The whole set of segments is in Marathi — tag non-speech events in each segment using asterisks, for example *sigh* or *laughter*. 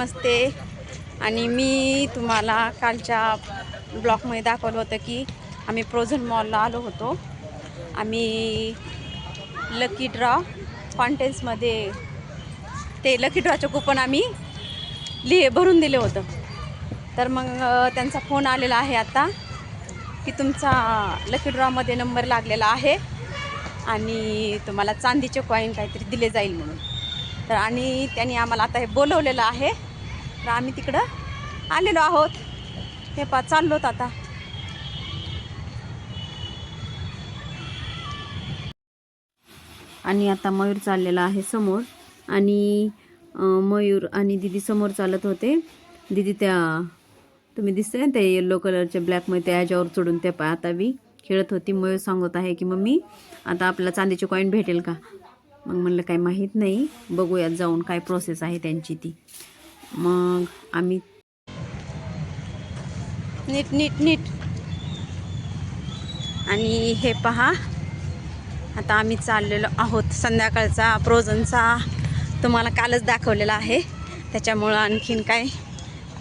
नमस्ते. आणि मी तुम्हाला कालच्या ब्लॉकमध्ये दाखवलं होतं की आम्ही प्रोझन मॉलला आलो होतो. आम्ही लकी ड्रॉ कॉन्टेन्समध्ये ते लकी ड्रॉचं कुपन आम्ही लिहे भरून दिलं होतं. तर मग त्यांचा फोन आलेला आहे आता की तुमचा लकी ड्रॉमध्ये नंबर लागलेला आहे आणि तुम्हाला चांदीचे कॉईन काहीतरी दिले जाईल म्हणून. तर आणि त्यांनी आम्हाला आता हे बोलवलेलं आहे. तर आम्ही तिकडं आलेलो आहोत. हे पा चाललोत आता. आणि आता मयूर चाललेला आहे समोर. आणि मयूर आणि दिदी समोर चालत होते. दिदी त्या तुम्ही दिसते ना त्या येल्लो कलरच्या ब्लॅकमध्ये त्या याच्यावर चढून त्या पा आता बी खेळत होती. मयूर सांगत आहे की मम्मी आता आपला चांदीचे कॉईन भेटेल का? मग म्हणलं काही माहीत नाही. बघूयात जाऊन काय प्रोसेस आहे त्यांची ती. मग आम्ही नीट नीट नीट. आणि हे पहा. आता आम्ही चाललेलो आहोत संध्याकाळचा प्रोझनचा तुम्हाला कालच दाखवलेला आहे. त्याच्यामुळं आणखीन काय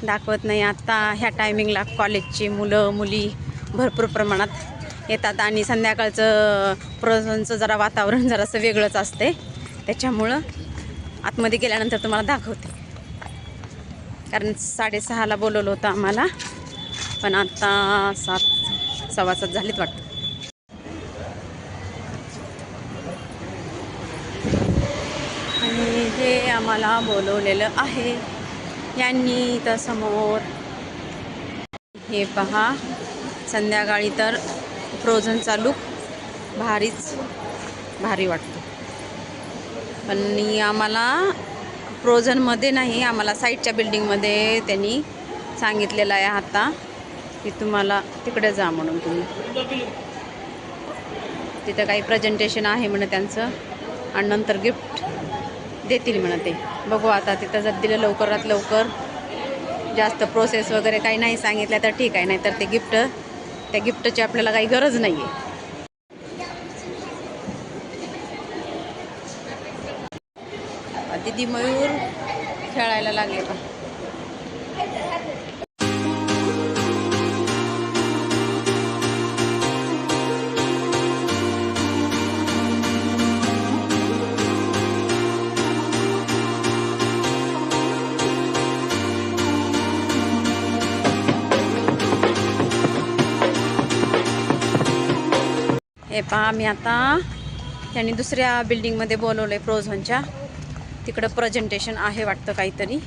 दाखवत नाही. आत्ता ह्या टायमिंगला कॉलेजची मुलं मुली भरपूर प्रमाणात येतात आणि संध्याकाळचं प्रोझनचं जरा वातावरण जरासं वेगळंच असते. त्याच्यामुळं आतमध्ये गेल्यानंतर तुम्हाला दाखवते. कारण साडेसहाला बोलवलं होतं आम्हाला. पण आता सात सव्वा सात झालीत वाटतं. आणि हे आम्हाला बोलवलेलं आहे. यांनी तर समोर. हे पहा. संध्याकाळी तर फ्रोझनचा लूक भारीच भारी वाटतो. पण आम्हाला फ्रोझनमध्ये नाही आम्हाला साईडच्या बिल्डिंगमध्ये त्यांनी सांगितलेलं आहे आता की तुम्हाला तिकडे जा म्हणून तुम्ही. तिथं काही प्रेझेंटेशन आहे म्हणे त्यांचं आणि नंतर गिफ्ट देतील म्हणा ते. बघू आता तिथं जर दिलं लवकरात लवकर जास्त प्रोसेस वगैरे काही नाही सांगितलं तर ठीक आहे नाही तर ते गिफ्ट त्या गिफ्टची आपल्याला काही गरज नाही आहे दिदी मयूर खेळायला लागले. का हे पहा आम्ही आता त्यांनी दुसऱ्या बिल्डिंगमध्ये बोलवलं आहे प्रोझनच्या तिकडं प्रेझेंटेशन आहे वाटतं काहीतरी.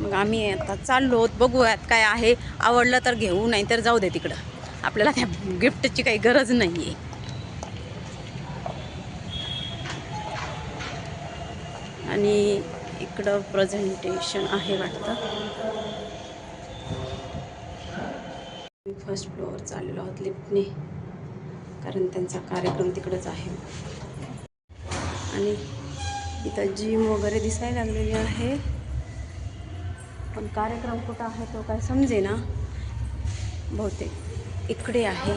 मग आम्ही आता चाललो आहोत बघूयात काय आहे. आवडलं तर घेऊ नाही तर जाऊ दे तिकडं. आपल्याला त्या गिफ्टची काही गरज नाही आहे आणि इकडं प्रेझेंटेशन आहे वाटतं. फर्स्ट फ्लोअर चाललेलो आहोत लिफ्टने कारण त्यांचा कार्यक्रम तिकडंच आहे. आणि इथं जिम वगैरे दिसायला लागलेली आहे. पण कार्यक्रम कुठं आहे तो काय समजे ना बहुतेक इकडे आहे.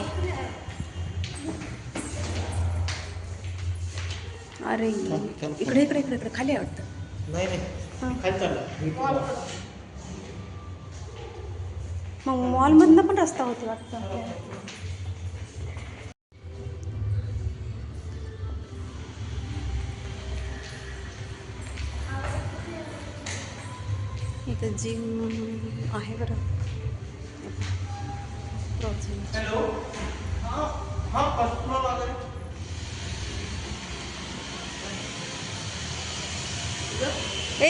अरे इकडे इकडे इकडे इकडे खाली वाटतं. मग मॉलमधनं पण रस्ता होते वाटतं. जिम आहे बरं प्रोझनची. हा फ़र्स्ट फ्लोर वगैरे ए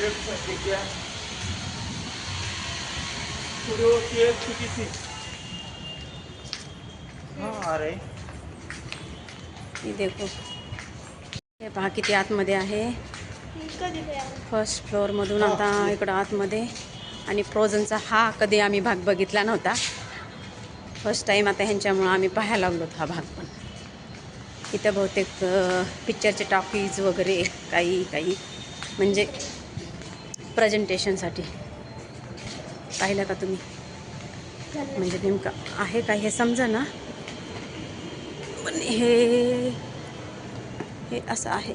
लेफ़्ट क्या स्टूडियो के सिटी सी। हाँ आ रहे। हे देखो। हे पहा किती आतमध्ये आहे फर्स्ट फ्लोअरमधून आता इकडं आतमध्ये. आणि फ्रोझनचा हा कधी आम्ही भाग बघितला नव्हता. फर्स्ट टाईम आता ह्यांच्यामुळं आम्ही पाहायला लागलो हा भाग पण. इथं बहुतेक पिक्चरचे टॉकीज वगैरे काही काही. म्हणजे प्रेझेंटेशनसाठी पाहिलं का तुम्ही? म्हणजे नेमकं आहे का? हे समजा ना. पण हे हे असं आहे.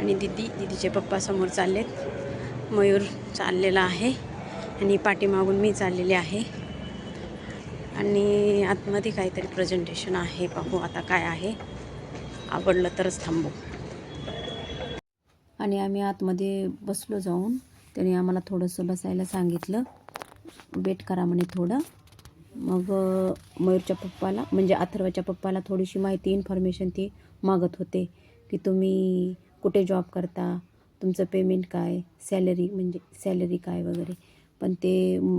आणि दिदी दिदीचे पप्पा समोर चाललेत. मयूर चाललेला आहे आणि पाठीमागून मी चाललेले आहे. आणि आतमध्ये काहीतरी प्रेझेंटेशन आहे. पाहू आता काय आहे. आवडलं तरच थांबू. आणि आम्ही आतमध्ये बसलो जाऊन. त्याने आम्हाला थोडंसं बसायला सांगितलं. वेट करा म्हणे थोडं. मग मयूरच्या पप्पाला म्हणजे अथर्वाच्या पप्पाला थोडीशी माहिती इन्फॉर्मेशन ती मागत होते की तुम्ही कुठे जॉब करता तुमचं पेमेंट काय सॅलरी म्हणजे सॅलरी काय वगैरे. पण ते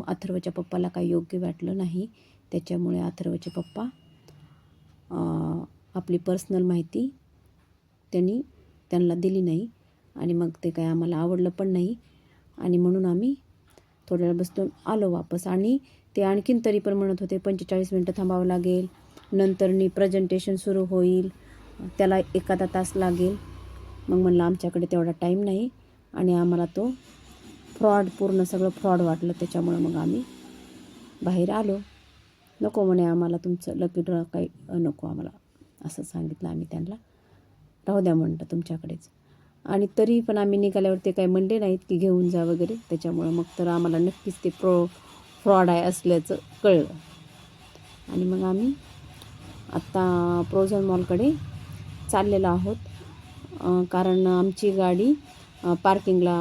अथर्वच्या पप्पाला काही योग्य वाटलं नाही. त्याच्यामुळे अथर्वचे पप्पा आपली पर्सनल माहिती त्यांनी त्यांना दिली नाही. आणि मग ते काय आम्हाला आवडलं पण नाही. आणि म्हणून आम्ही थोड्या वेळ बसून आलो वापस. आणि ते आणखीन तरी पण म्हणत होते पंचेचाळीस मिनटं थांबावं लागेल. नंतरनी प्रेझेंटेशन सुरू होईल. त्याला एखादा तास लागेल. मग म्हणलं आमच्याकडे तेवढा टाईम नाही. आणि आम्हाला तो फ्रॉड पूर्ण सगळं फ्रॉड वाटलं. त्याच्यामुळं मग आम्ही बाहेर आलो. नको म्हणे आम्हाला तुमचं लकी ड्रॉ काही नको आम्हाला असं सांगितलं आम्ही त्यांना. राहू द्या म्हणलं तुमच्याकडेच. आणि तरी पण आम्ही निघाल्यावर ते काही म्हणले नाहीत की घेऊन जा वगैरे. त्याच्यामुळं मग तर आम्हाला नक्कीच ते प्रो फ्रॉड आहे असल्याचं कळलं. आणि मग आम्ही आत्ता प्रोझन मॉलकडे चाललेलो आहोत. कारण आमची गाडी पार्किंगला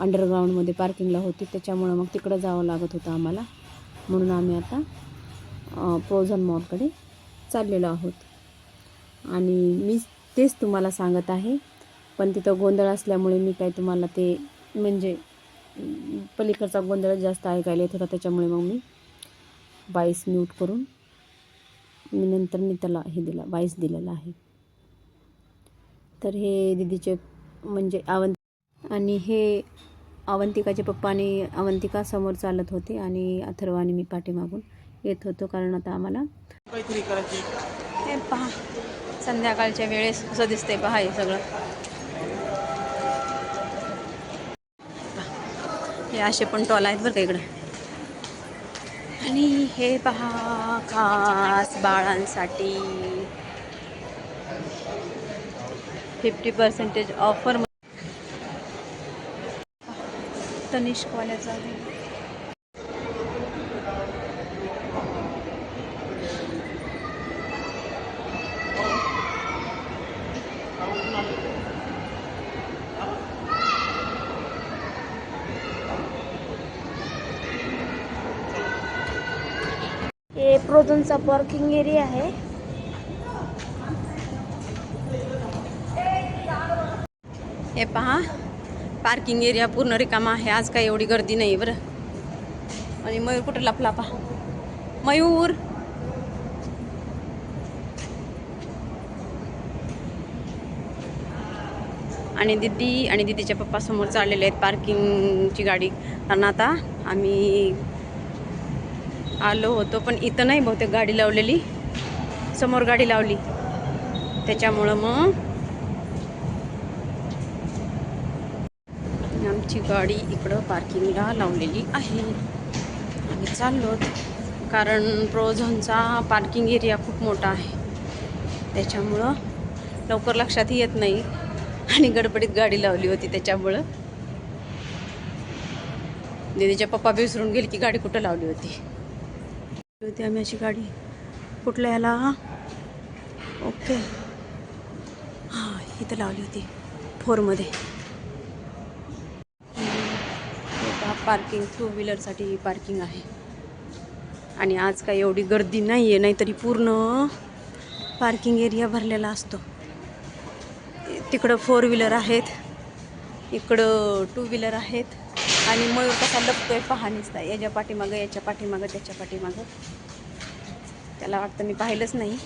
अंडरग्राऊंडमध्ये पार्किंगला होती. त्याच्यामुळं मग तिकडं जावं लागत होतं आम्हाला. म्हणून आम्ही आता प्रोझन मॉलकडे चाललेलो आहोत. आणि मी तेच तुम्हाला सांगत आहे. पण तिथं गोंधळ असल्यामुळे मी काय तुम्हाला ते म्हणजे पलीकडचा गोंधळ जास्त ऐकायला येत होता. त्याच्यामुळे मग मी बाईस म्यूट करून मी नंतर मी त्याला हे दिला बाईस दिलेला आहे. तर हे दिदीचे म्हणजे अवंत आणि हे अवंतिकाचे पप्पा आणि अवंतिका समोर चालत होते आणि अथर्व आणि मी पाठीमागून येत होतो कारण आता आम्हाला काहीतरी करायची. हे पहा संध्याकाळच्या वेळेस कसं दिसतंय पहा हे सगळं. हे असे पण टॉल आहेत बरं का इकडं. आणि हे पहा खास बाळांसाठी. फिफ्टी पर्सेंटेज ऑफर तनिष्कवाल्याचा आहे. हे प्रोझनचा पार्किंग एरिया आहे. हे पहा पार्किंग एरिया पूर्ण रिकामा आहे. आज काही एवढी गर्दी नाही बरं. आणि मयूर कुठं लपला पहा. मयूर! आणि दिदी आणि दिदीच्या पप्पा समोर चाललेले आहेत पार्किंगची गाडी. कारण आता आम्ही आलो होतो पण इथं नाही बहुतेक गाडी लावलेली. समोर गाडी लावली. त्याच्यामुळं मग आमची गाडी इकडं पार्किंगला लावलेली आहे. आम्ही चाललो. कारण प्रोझोनचा पार्किंग एरिया खूप मोठा आहे. त्याच्यामुळं लवकर लक्षातही येत नाही. आणि गडबडीत गाडी लावली होती त्याच्यामुळं. दिदीच्या पप्पा बी विसरून गेले की गाडी कुठं लावली होती. होती आम्ही अशी गाडी. कुठल्या ह्याला ओके. हां इथं लावली होती. फोरमध्ये. पार्किंग टू व्हीलरसाठी पार्किंग आहे. आणि आज काय एवढी गर्दी नाही आहे नाहीतरी पूर्ण पार्किंग एरिया भरलेला असतो. तिकडं फोर व्हीलर आहेत इकडं टू व्हीलर आहेत आणि मयूर कसा लपतोय पहा नाही याच्या पाठीमागं याच्या पाठीमागं त्याच्या पाठीमागं. त्याला वाटतं मी पाहिलंच नाही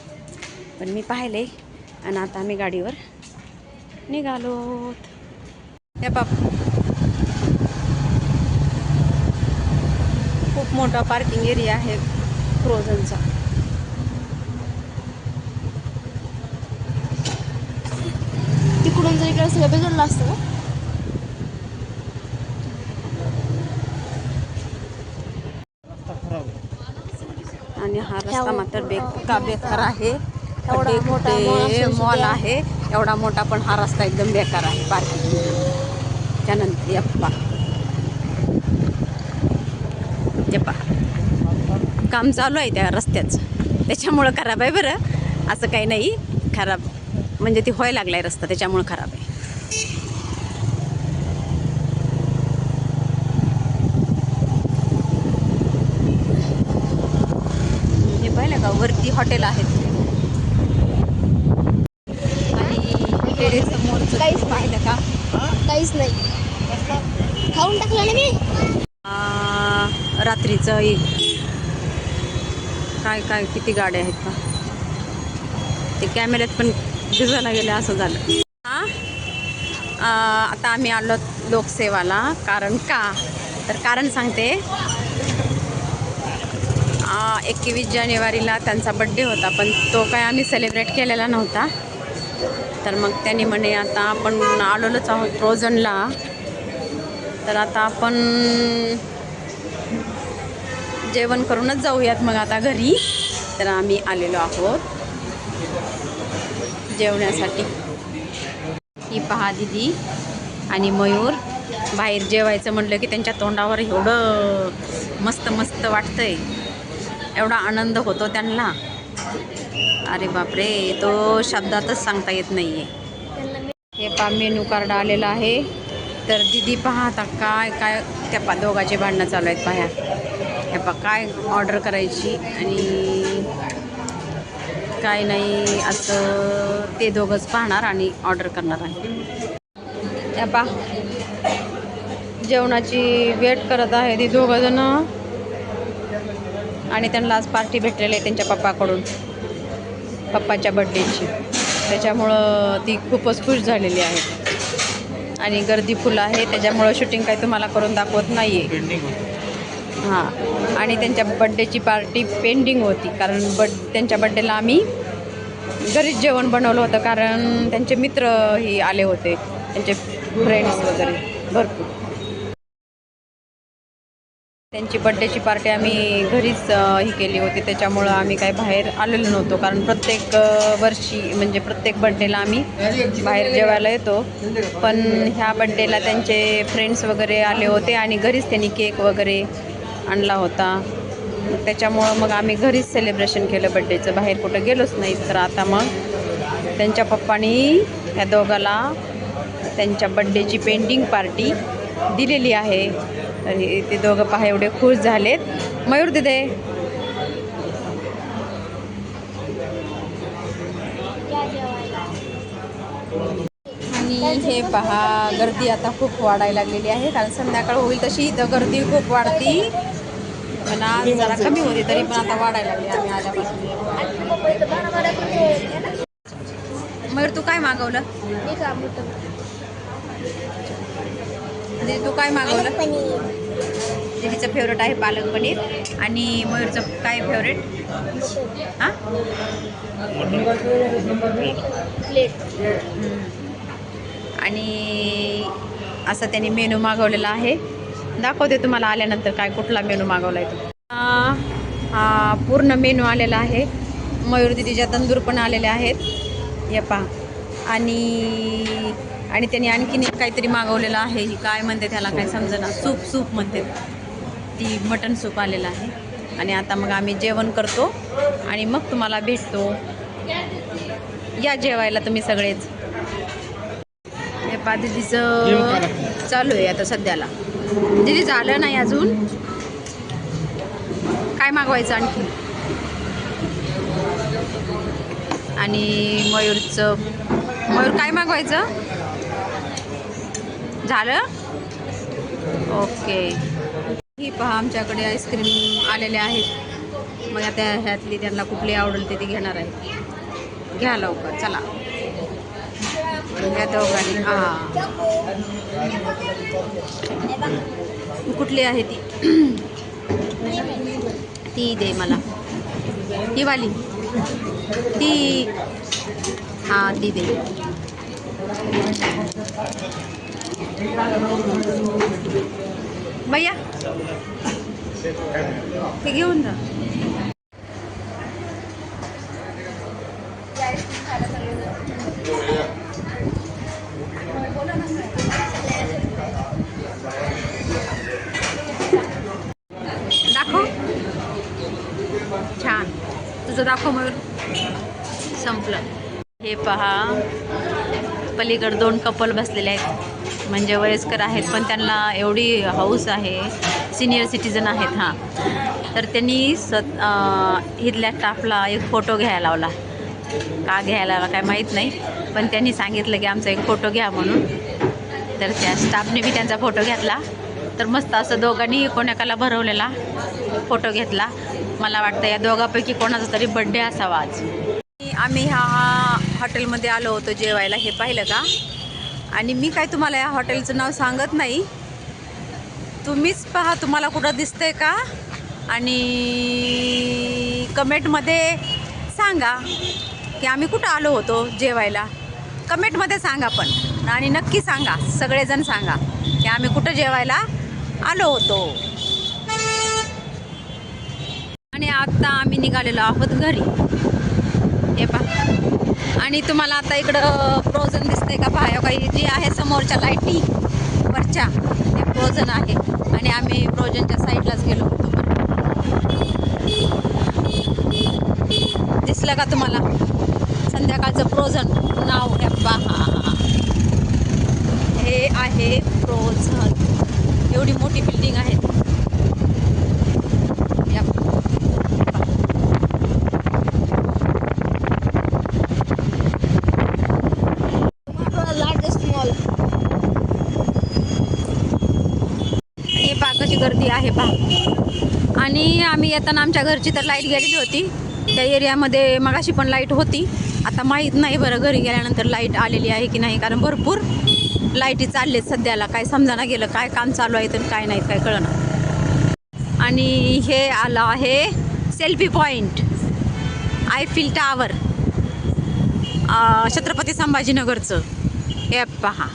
पण मी पाहिले आणि आता आम्ही गाडीवर निघालो या बाप. खूप मोठा पार्किंग एरिया आहे फ्रोझनचा तिकडून जर इकडे सगळं बिघडलं असतं आहे आणि हा रस्ता मात्र बेका बेकार आहे? मॉल आहे? एवढा मोठा पण हा रस्ता एकदम बेकार आहे पार्किंग त्यानंतर यप्पा काम चालू आहे त्या रस्त्याचं. त्याच्यामुळं खराब आहे बरं. असं काही नाही. खराब म्हणजे ती व्हायला लागला आहे रस्ता त्याच्यामुळं खराब आहे. हे पाहिलं का? वरती हॉटेल आहेत. आणि काहीच पाहिलं का? काहीच नाही. खाऊन टाकलं ना मी? रात्रीचं एक काय काय किती गाड्या आहेत का? ते कॅमेऱ्यात पण दिसायला गेले असं झालं. हां? आता आम्ही आलो लोकसेवाला. कारण का? तर कारण सांगते. एकवीस जानेवारीला त्यांचा बड्डे होता पण तो काय आम्ही सेलिब्रेट केलेला नव्हता. तर मग त्यांनी म्हणे आता आपण आलोलोच आहोत प्रोझनला तर आता आपण जेवण करूनच जाऊयात मग आता घरी. तर आम्ही आलेलो आहोत जेवण्यासाठी. ही पहा दिदी आणि मयूर. बाहेर जेवायचं म्हटलं की त्यांच्या तोंडावर एवढं मस्त मस्त वाटतंय. एवढा आनंद होतो त्यांना. अरे बापरे तो शब्दातच सांगता येत नाही आहे हे पा मेनू कार्ड आलेलं आहे. तर दिदी पहा आता काय काय त्या पा दोघाचे भांडणं चालू आहेत पाह्या हे बघ काय ऑर्डर करायची आणि काय नाही असं ते दोघंच पाहणार आणि ऑर्डर करणार आहे. त्या पा जेवणाची वेट करत आहे ती दोघंजणं. आणि त्यांना आज पार्टी भेटलेली आहे त्यांच्या पप्पाकडून पप्पाच्या बड्डेची त्याच्यामुळं ती खूपच खुश झालेली आहे. आणि गर्दी फुलं आहे त्याच्यामुळं शूटिंग काही तुम्हाला करून दाखवत नाही आहे हां. आणि त्यांच्या बड्डेची पार्टी पेंडिंग होती. कारण बड त्यांच्या बड्डेला आम्ही घरीच जेवण बनवलं होतं. कारण त्यांचे मित्र ही आले होते. त्यांचे फ्रेंड्स वगैरे भरपूर. त्यांची बड्डेची पार्टी आम्ही घरीच ही केली होती. त्याच्यामुळं आम्ही काही बाहेर आलेलो नव्हतो. कारण प्रत्येक वर्षी म्हणजे प्रत्येक बड्डेला आम्ही बाहेर जेवायला येतो. पण ह्या बड्डेला त्यांचे फ्रेंड्स वगैरे आले होते आणि घरीच त्यांनी केक वगैरे आणला होता. त्याच्यामुळं मग आम्ही घरीच सेलिब्रेशन केलं बड्डेचं बाहेर कुठं गेलोच नाही तर आता मग त्यांच्या पप्पानी ह्या दोघाला त्यांच्या बड्डेची पेंटिंग पार्टी दिलेली आहे. तर ते दोघं पहा एवढे खुश झालेत. मयूर दिदे. आणि हे पहा गर्दी आता खूप वाढायला लागलेली आहे. कारण संध्याकाळ होईल तशी इथं गर्दी खूप वाढती. पण आज जरा कमी होती तरी पण आता वाढायला लागली आम्ही आल्यापासून. मयूर तू काय मागवलं? दीदी तू काय मागवलं? दीदीचं फेवरेट आहे पालक पनीर. आणि मयूरचं काय फेवरेट हां? आणि असं त्यांनी मेनू मागवलेला आहे. दाखवते तुम्हाला आल्यानंतर काय कुठला मेनू मागवला आहे तो. हा पूर्ण मेनू आलेला आहे. मयूर दिदीच्या तंदूर पण आलेले आहेत. हे पहा. आणि आणि त्यांनी आणखीन एक काहीतरी मागवलेलं आहे. ही काय म्हणते त्याला काय समजेना. सूप सूप म्हणते. ती मटन सूप आलेलं आहे. आणि आता मग आम्ही जेवण करतो. आणि मग तुम्हाला भेटतो. या जेवायला तुम्ही सगळेच. पा दीदीचं चालू आहे आता सध्याला. दीदी झालं नाही अजून? काय मागवायचं आणखी? आणि मयूरचं मयूर काय मागवायचं? झालं? ओके. ही पहा आमच्याकडे आईस्क्रीम आलेले आहेत. मग आता ह्यातली त्यांना कुठली आवडेल ते ती घेणार आहे. घ्या लवकर चला. या दोघांनी. हां. कुठली आहे ती? ती दे मला. ही वाली. ती. हां ती दे. भैया ते घेऊन जा तुझं दाखव मयूर संपलं. हे पहा. पलीकडे दोन कपल बसलेले आहेत. म्हणजे वयस्कर आहेत पण त्यांना एवढी हौस आहे. सिनियर सिटीजन आहेत हां. तर त्यांनी स इथल्या स्टाफला एक फोटो घ्यायला लावला. का घ्यायला लावला काय माहीत नाही पण त्यांनी सांगितलं की आमचा एक फोटो घ्या म्हणून. तर त्या स्टाफने बी त्यांचा फोटो घेतला. तर मस्त असं दोघांनी कोणाकाला भरवलेला फोटो घेतला. मला वाटतं या दोघांपैकी कोणाचा तरी बड्डे असावा आज. आम्ही ह्या हॉटेलमध्ये आलो होतो जेवायला हे पाहिलं का? आणि मी काय तुम्हाला या हॉटेलचं नाव सांगत नाही. तुम्हीच पहा तुम्हाला कुठं दिसतंय का? आणि कमेंटमध्ये सांगा की आम्ही कुठं आलो होतो जेवायला. कमेंटमध्ये सांगा पण. आणि नक्की सांगा सगळेजण सांगा की आम्ही कुठं जेवायला आलो होतो. आणि आत्ता आम्ही निघालेलो आहोत घरी. आणि तुम्हाला आता इकडं फ्रोझन दिसतंय का पहा काही जी आहे समोरच्या लाईटी वरच्या ते फ्रोझन आहे. आणि आम्ही फ्रोझनच्या साईडलाच गेलो होतो. दिसलं का तुम्हाला? संध्याकाळचं फ्रोझन नाव हे पहा हे आहे फ्रोझन एवढी मोठी बिल्डिंग आहे या लार्जेस्ट मॉल आणि हे पहा कशी गर्दी आहे पहा आणि आम्ही येताना आमच्या घरची तर लाइट गेलेली होती. त्या एरियामध्ये मगाशी पण लाइट होती. आता माहीत नाही बरं घरी गेल्यानंतर लाइट आलेली आहे की नाही कारण भरपूर लाईटी चाललेत सध्याला. काय समजाना गेलं काय काम चालू आहे तर काय नाही काय कळणार आणि हे आलं आहे selfie point Eiffel tower Chhatrapati संभाजीनगरचं. हे पहा.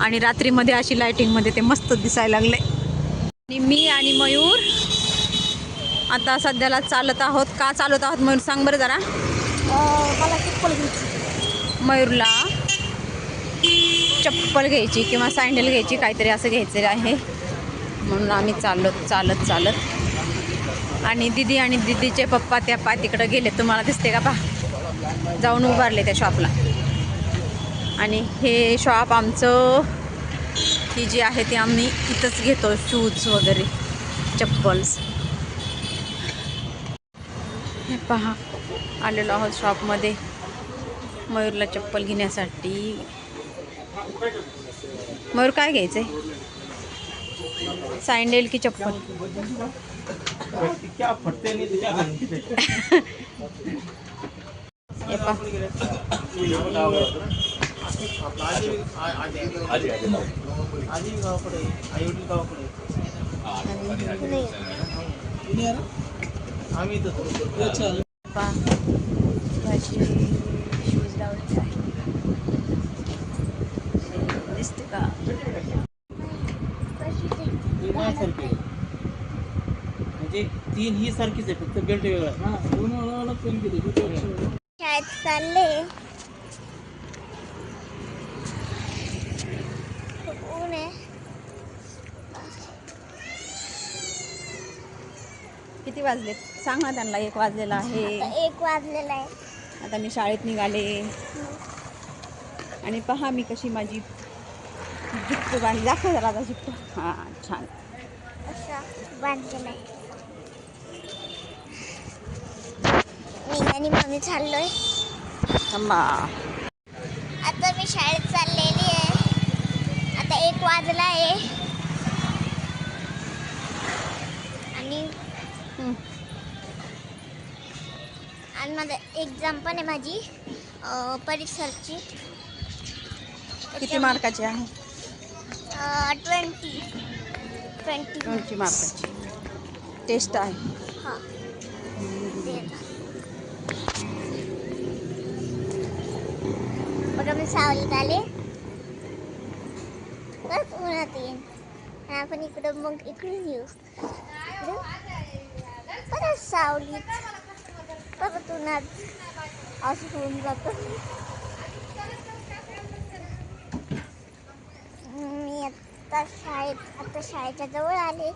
आणि रात्रीमध्ये अशी लाईटिंगमध्ये ते मस्त दिसायला लागले आणि मी आणि मयूर आता सध्याला चालत आहोत. का चालत आहोत मयूर? सांग बरं जरा. मला चप्पल घ्यायची. मयूरला चप्पल घ्यायची किंवा सँडल घ्यायची काहीतरी असं घ्यायचं आहे. म्हणून आम्ही चाललो चालत चालत. आणि दिदी आणि दिदीचे पप्पा त्या पा तिकडं गेले. तुम्हाला दिसते का पा? जाऊन उभारले त्या शॉपला आणि हे शॉप आमचं ही जी आहे ती आम्ही इथंच घेतो शूज वगैरे चप्पल्स. हे पहा आलेलो आहोत शॉपमध्ये मयूरला चप्पल घेण्यासाठी. मयूर काय घ्यायचंय? सँडेल की चप्पल. *laughs* हे पहा. आजी आजी गावाकडे आई वडील गावाकडे आम्ही इथं पहा शूज लावलेले आहे दिसते का म्हणजे तीन ही सारखीच आहे फक्त बेल्ट वेगळा शाळेत चालले आहे. किती वाजले सांग ना त्यांना एक वाजलेला आहे. एक वाजलेला आहे. आता मी शाळेत निघाले. आणि पहा मी कशी माझी जिप्पू बांधली. दाखव जरा आता जिप्पू हां छान. बांधलेलं आणि मम्मी चाललोय. आता मी शाळेत वाजला आहे आणि. आणि माझं एक्झाम पण आहे माझी परीक्षाची. किती मार्काची आहे? ट्वेंटी ट्वेंटी दोनशे मार्काची. टेस्ट आहे. हां. बघा मी सावलीत आले. परत येईन आपण इकडं मग इकडून येऊ. इकडून. परत सावलीत. परत उन्हात असं होऊन जातो. मी आता शाळेत आता शाळेच्या जवळ आले.